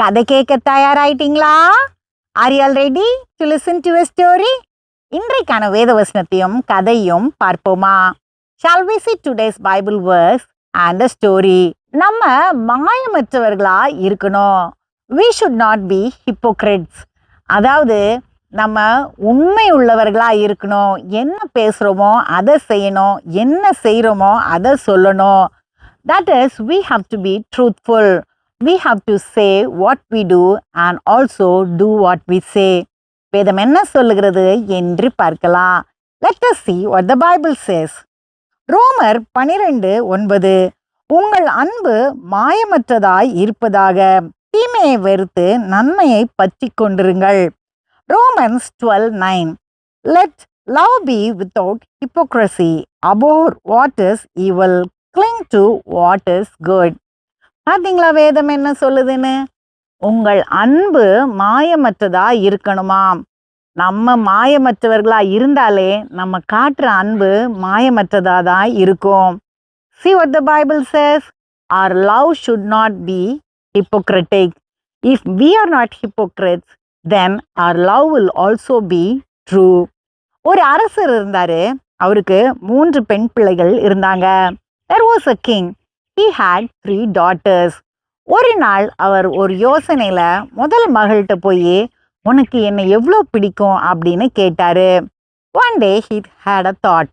கதை கேட்க தயாராயிட்டீங்களா? Are you ready to listen to story இன்றைக்கான வேத வசனத்தையும் கதையும் பார்ப்போமா? Shall we see today's Bible verse and a story நம்ம மாயமற்றவர்களா இருக்கணும். We should not be hypocrites அதாவது நம்ம உண்மை உள்ளவர்களா இருக்கணும். என்ன பேசுகிறோமோ அதை செய்யணும். என்ன செய்கிறோமோ அதை சொல்லணும். That is we have to be truthful we have to say what we do and also do what we say. வேதம் என்ன சொல்லுகிறது என்று பார்க்கலாம். Let us see what the bible says. ரோமர் பனிரெண்டு ஒன்பது உங்கள் அன்பு மாயமற்றதாய் இருப்பதாக. தீமையை வெறுத்து நன்மையை பற்றி கொண்டிருங்கள். Romans twelve nine let love be without hypocrisy abhor what is evil cling to what is good பார்த்தீங்களா வேதம் என்ன சொல்லுதுன்னு? உங்கள் அன்பு மாயமற்றதா இருக்கணுமாம் நம்ம மாயமற்றவர்களா இருந்தாலே நம்ம காட்டுற அன்பு மாயமற்றதா தான் இருக்கும். See what the Bible says our love should not be hypocritic if we are not hypocrites then our love will also be true ஒரு அரசர் இருந்தார். அவருக்கு மூன்று பெண் பிள்ளைகள் இருந்தாங்க. There was a king he had three daughters ஒரு நாள் அவர் ஒரு யோசனையில் முதல் மகள்கிட்ட போய் உனக்கு என்னை எவ்வளோ பிடிக்கும்? அப்படின்னு கேட்டார். One day he had a thought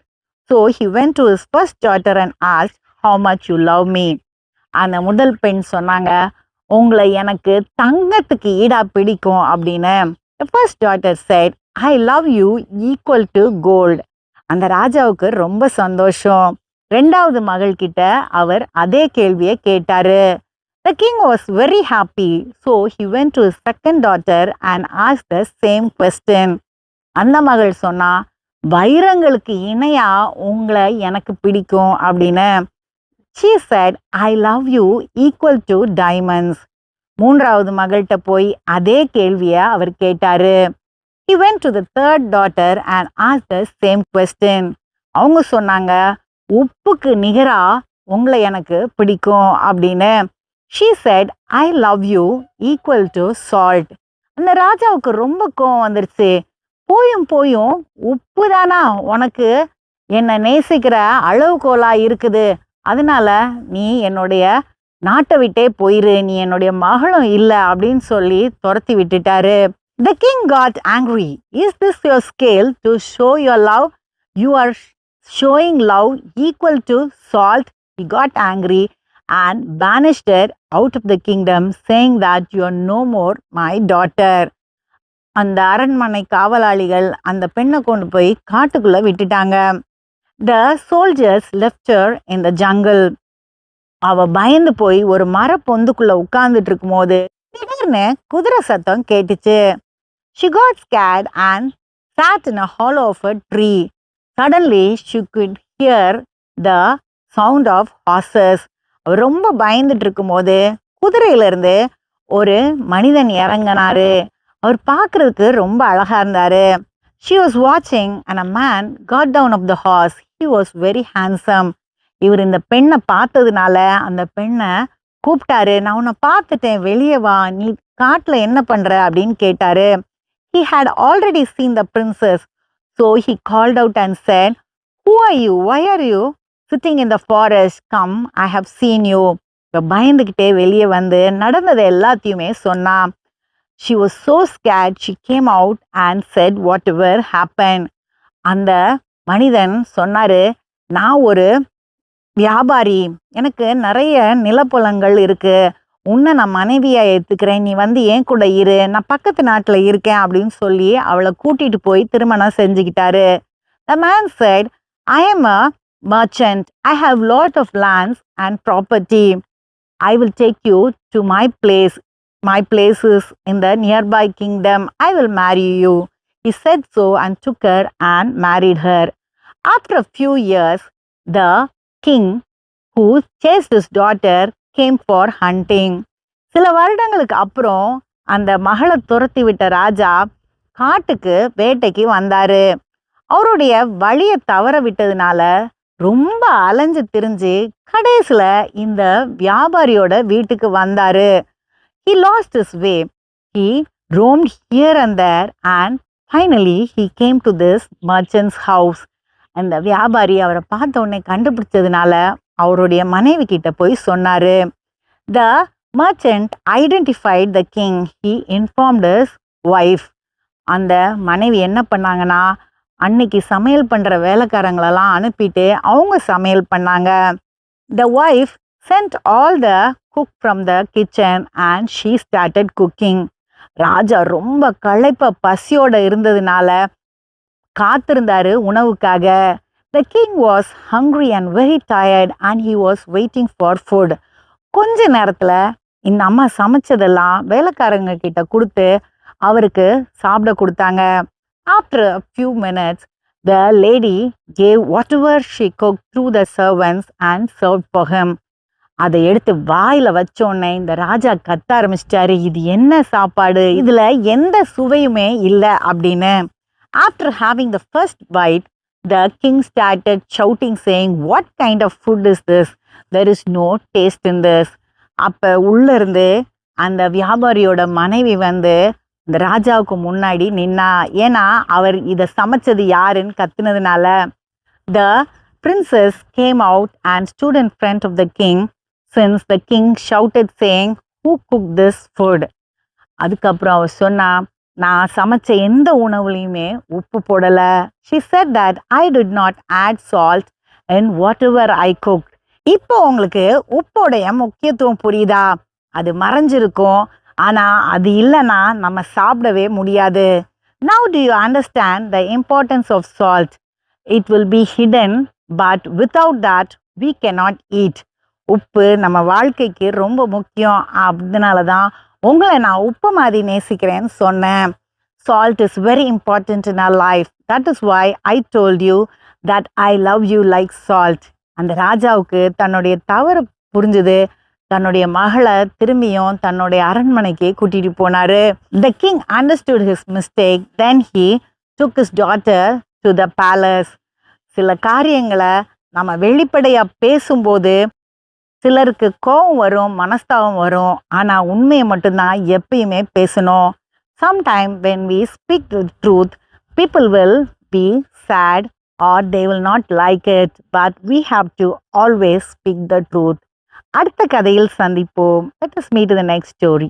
so he went to his first daughter and asked how much you love me அந்த முதல் பெண் சொன்னாங்க உங்களை எனக்கு தங்கத்துக்கு ஈடாக பிடிக்கும் அப்படின்னு. First daughter said I love you equal to gold அந்த ராஜாவுக்கு ரொம்ப சந்தோஷம். ரெண்டாவது மகள் கிட்ட அவர் அதே கேள்வியை கேட்டாரு. The king was very happy so he went to second daughter and as the same question அந்த மகள் சொன்னா வைரங்களுக்கு இணையா உங்களை எனக்கு பிடிக்கும் அப்படின்னு. She said I love you equal to diamonds மூன்றாவது மகள்கிட்ட போய் அதே கேள்வியை அவர் கேட்டாரு. He went to the third daughter and as the same question அவங்க சொன்னாங்க உப்புக்கு நிகரா உங்களை எனக்கு பிடிக்கும் அப்படின்னு. She said I love you equal to salt அந்த ராஜாவுக்கு ரொம்ப கோவம் வந்துருச்சு. போயும் போயும் உப்பு தானா உனக்கு? என்னை நேசிக்கிற அளவுகோலா இருக்குது. அதனால நீ என்னுடைய நாட்டை விட்டே போயிரு. நீ என்னுடைய மகளும் இல்லை அப்படின்னு சொல்லி துரத்தி விட்டுட்டாரு. The king got angry is this your scale to show your love you are showing love equal to salt he got angry and banished out of the kingdom saying saying that no more my daughter அந்த அரண்மனை காவலாளிகள் அந்த பெண்ணை கொண்டு போய் காட்டுக்குள்ளே விட்டுட்டாங்க the soldiers லெஃப்டர் இந்த ஜங்கிள் அவ பயந்து போய் ஒரு மர பொந்துக்குள்ளே உட்கார்ந்துட்டு இருக்கும்போது திடீர்னு குதிரை சத்தம் கேட்டுச்சு she got scared and sat in a hollow of a tree suddenly she could hear the sound of horses. அவர் ரொம்ப பயந்துட்டு இருக்கும்போது குதிரையிலிருந்து ஒரு மனிதன் இறங்கினாரு. அவர் பார்க்குறதுக்கு ரொம்ப அழகாக இருந்தார். ஷி வாஸ் வாட்சிங் and a man got down off the horse he was very handsome இவர் இந்த பெண்ணை பார்த்ததுனால அந்த பெண்ணை கூப்பிட்டாரு. நான் உன்னை பார்த்துட்டேன். வெளியே வா. நீ காட்டில் என்ன பண்ணுற அப்படின்னு கேட்டாரு. He had already seen the princess So he called out and said, Who are you? Why are you sitting in the forest? Come, I have seen you. இப்போ பயந்துக்கிட்டே வெளியே வந்து நடந்தது எல்லாத்தையுமே சொன்னான் she was so scared she came out and said whatever happen அந்த மனிதன் சொன்னார் நான் ஒரு வியாபாரி எனக்கு நிறைய நிலப்புலங்கள் இருக்குது உன்னை நான் மனைவியாக ஏற்றுக்கிறேன் நீ வந்து என் கூட இரு நான் பக்கத்து நாட்டில் இருக்கேன் அப்படின்னு சொல்லி அவளை கூட்டிகிட்டு போய் திருமணம் செஞ்சுக்கிட்டாரு the man said I am a merchant I have lot of lands and property I will take you to my place my places in the nearby kingdom I will marry you He said so and took her and married her. After a few years, the king, who chased his daughter, came for hunting சில வருடங்களுக்கு அப்புறம் அந்த மகளை துரத்தி விட்ட ராஜா காட்டுக்கு வேட்டைக்கு வந்தாரு. அவருடைய வழியை தவற விட்டதுனால ரொம்ப அலைஞ்சு திரிஞ்சு கடைசியில் இந்த வியாபாரியோட வீட்டுக்கு வந்தாரு. He lost his way he roam here and there and finally he came to this merchant's house அந்த வியாபாரி அவரை பார்த்த உடனே கண்டுபிடிச்சதுனால அவருடைய மனைவி கிட்ட போய் சொன்னாரு. The merchant identified the king he informed wife அந்த மனைவி என்ன பண்ணாங்கன்னா அன்னைக்கு சமையல் பண்ணுற வேலைக்காரங்களெல்லாம் அனுப்பிட்டு அவங்க சமையல் பண்ணாங்க. The wife sent all the cook from the kitchen and she started cooking ராஜா ரொம்ப களைப்ப பசியோட இருந்ததுனால காத்திருந்தாரு உணவுக்காக. The king was hungry and very tired and he was waiting for food கொஞ்ச நேரத்தில் இந்த அம்மா சமைச்சதெல்லாம் வேலைக்காரங்க கிட்ட கொடுத்து அவருக்கு சாப்பிட கொடுத்தாங்க. After a few minutes the lady gave whatever she cook through the servants and serve பகம் அதை எடுத்து வாயில் வச்சோடனே இந்த ராஜா கத்த ஆரம்பிச்சிட்டாரு. இது என்ன சாப்பாடு? இதில் எந்த சுவையுமே இல்லை அப்படின்னு. After having the first bite the king started shouting saying what kind of food is this there is no taste in this அப்போ உள்ள இருந்து அந்த வியாபாரியோட மனைவி வந்து இந்த ராஜாவுக்கு முன்னாடி நின்னா ஏன்னா அவர் இதை சமைச்சது யாருன்னு கத்துனதுனால the princess came out and stood in front of the king since the king shouted saying who cook this food அதுக்கப்புறம் அவர் சொன்னா நான் சமைச்ச எந்த உணவுலையுமே உப்பு போடலை. She said that I did not add salt in whatever I cook இப்போ உங்களுக்கு உப்போடைய முக்கியத்துவம் புரியுதா? அது மறைஞ்சிருக்கும். ஆனால் அது இல்லைன்னா நம்ம சாப்பிடவே முடியாது. Now do you understand the importance of salt it will be hidden but without that cannot eat உப்பு நம்ம வாழ்க்கைக்கு ரொம்ப முக்கியம். அதனால தான் உங்களை நான் உப்பு மாதிரி நேசிக்கிறேன்னு சொன்னேன். Salt is very important in our life that is why I told you that I love you like salt அந்த ராஜாவுக்கு தன்னுடைய தவறு புரிஞ்சுது. தன்னுடைய மகளை திரும்பியும் தன்னுடைய அரண்மனைக்கு கூட்டிட்டு போனார். The king understood his mistake then he took his daughter to the palace சில காரியங்களை நம்ம வெளிப்படையாக பேசும்போது சிலருக்கு கோபம் வரும் மனஸ்தாபம் வரும். ஆனால் உண்மையை மட்டும்தான் எப்பயுமே பேசணும். Sometime when we speak the truth people will be sad or they will not like it but we have to always speak the truth அடுத்த கதையில் சந்திப்போம். Let us meet the next story